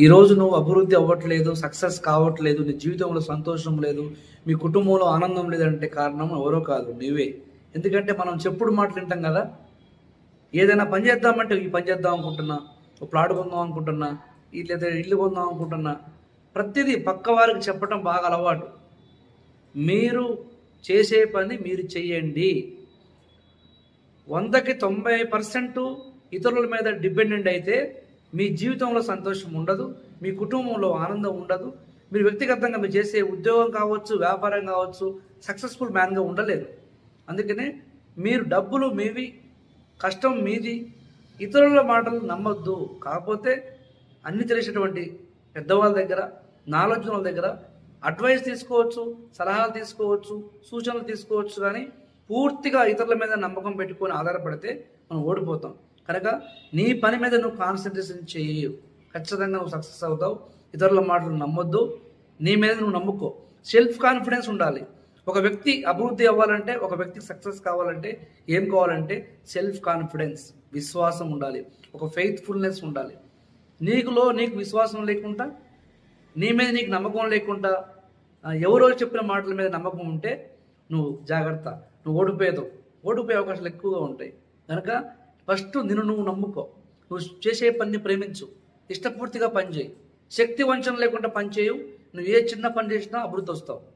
ఈరోజు నువ్వు అభివృద్ధి అవ్వట్లేదు సక్సెస్ కావట్లేదు నీ జీవితంలో సంతోషం లేదు మీ కుటుంబంలో ఆనందం లేదంటే కారణం ఎవరో కాదు నీవే. ఎందుకంటే మనం చెప్పుడు మాటలు వింటాం కదా? ఏదైనా పని చేద్దామంటే ఈ పని చేద్దాం అనుకుంటున్నా ఒక ప్లాట్ కొందాం అనుకుంటున్నా లేదా ఇల్లు కొందాం అనుకుంటున్నా ప్రతిదీ పక్క వారికి చెప్పడం బాగా అలవాటు. మీరు చేసే పని మీరు చెయ్యండి. వందకి తొంభై పర్సెంట్ ఇతరుల మీద డిపెండెంట్ అయితే మీ జీవితంలో సంతోషం ఉండదు మీ కుటుంబంలో ఆనందం ఉండదు. మీరు వ్యక్తిగతంగా మీరు చేసే ఉద్యోగం కావచ్చు వ్యాపారం కావచ్చు సక్సెస్ఫుల్ మ్యాన్గా ఉండలేరు. అందుకనే మీరు డబ్బులు మీవి కష్టం మీది ఇతరుల మాటలు నమ్మొద్దు. కాకపోతే అన్ని తెలిసినటువంటి పెద్దవాళ్ళ దగ్గర నాలెడ్జ్ వాళ్ళ దగ్గర అడ్వైస్ తీసుకోవచ్చు సలహాలు తీసుకోవచ్చు సూచనలు తీసుకోవచ్చు కానీ పూర్తిగా ఇతరుల మీద నమ్మకం పెట్టుకొని ఆధారపడితే మనం ఓడిపోతాం. కనుక నీ పని మీద నువ్వు కాన్సన్ట్రేషన్ చేయి. ఖచ్చితంగా నువ్వు సక్సెస్ అవుతావు. ఇతరుల మాటలు నమ్మొద్దు. నీ మీద నువ్వు నమ్ముకో. సెల్ఫ్ కాన్ఫిడెన్స్ ఉండాలి. ఒక వ్యక్తి అభివృద్ధి అవ్వాలంటే ఒక వ్యక్తికి సక్సెస్ కావాలంటే ఏం కావాలంటే సెల్ఫ్ కాన్ఫిడెన్స్ విశ్వాసం ఉండాలి. ఒక ఫెయిత్ఫుల్నెస్ ఉండాలి. నీకులో నీకు విశ్వాసం లేకుండా నీ మీద నీకు నమ్మకం లేకుండా ఎవరో చెప్పిన మాటల మీద నమ్మకం ఉంటే నువ్వు జాగ్రత్త. నువ్వు ఓడిపోయేదో ఓడిపోయే అవకాశాలు ఎక్కువగా ఉంటాయి. కనుక ఫస్ట్ నిన్ను నువ్వు నమ్ముకో. నువ్వు చేసే పనిని ప్రేమించు. ఇష్టపూర్తిగా పనిచేయి. శక్తి వంచన లేకుండా పనిచేయు. నువ్వు ఏ చిన్న పని చేసినా అభివృద్ధి వస్తావు.